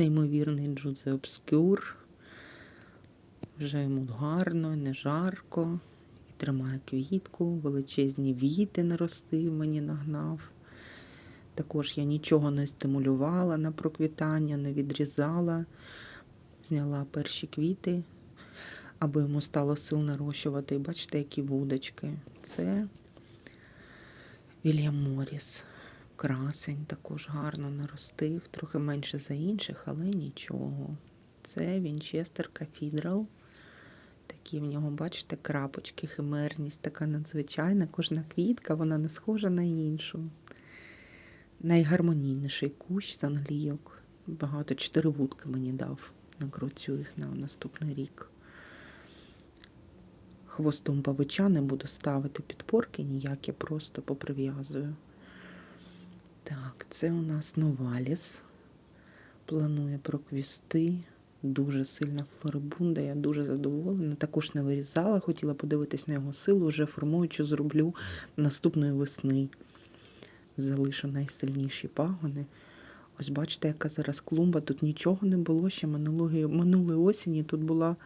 Неймовірний Джудзе Обскюр. Вже йому гарно, не жарко. І тримає квітку, величезні віти наростив, мені нагнав. Також я нічого не стимулювала на проквітання, не відрізала. Зняла перші квіти, аби йому стало сил нарощувати. І бачите, які вудочки. Це Вільям Моріс. Красень також гарно наростив, трохи менше за інших, але нічого. Це Вінчестер Кафідрал. Такі в нього, бачите, крапочки, химерність, така надзвичайна. Кожна квітка, вона не схожа на іншу. Найгармонійніший кущ з англійок. Багато чотири вудки мені дав. Накручу їх на наступний рік. Хвостом павича не буду ставити підпорки ніякі, просто поприв'язую. Так, це у нас Новаліс. Планує проквісти. Дуже сильна флорибунда, я дуже задоволена. Також не вирізала, хотіла подивитись на його силу, вже формуючи, зроблю наступної весни. Залишу найсильніші пагони. Ось бачите, яка зараз клумба. Тут нічого не було ще минулої, минулої осені. Тут була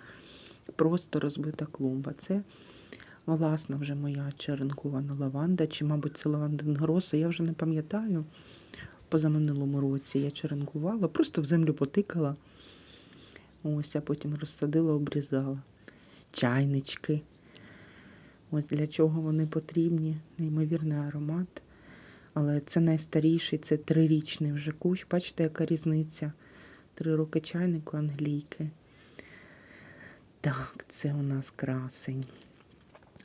просто розбита клумба. Це власна вже моя черенкована лаванда, чи, мабуть, це лавандингроса, я вже не пам'ятаю. Позаминулому році я черенкувала, просто в землю потикала. Ось, а потім розсадила, обрізала. Чайнички. Ось для чого вони потрібні. Неймовірний аромат. Але це найстаріший, це трирічний вже кущ. Бачите, яка різниця? Три роки чайнику англійки. Так, це у нас красень.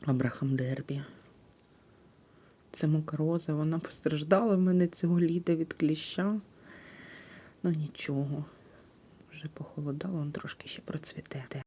Абрахам Дербі. Це мукароза, вона постраждала в мене цього літа від кліща. Ну нічого. Вже похолодало, він трошки ще процвіте.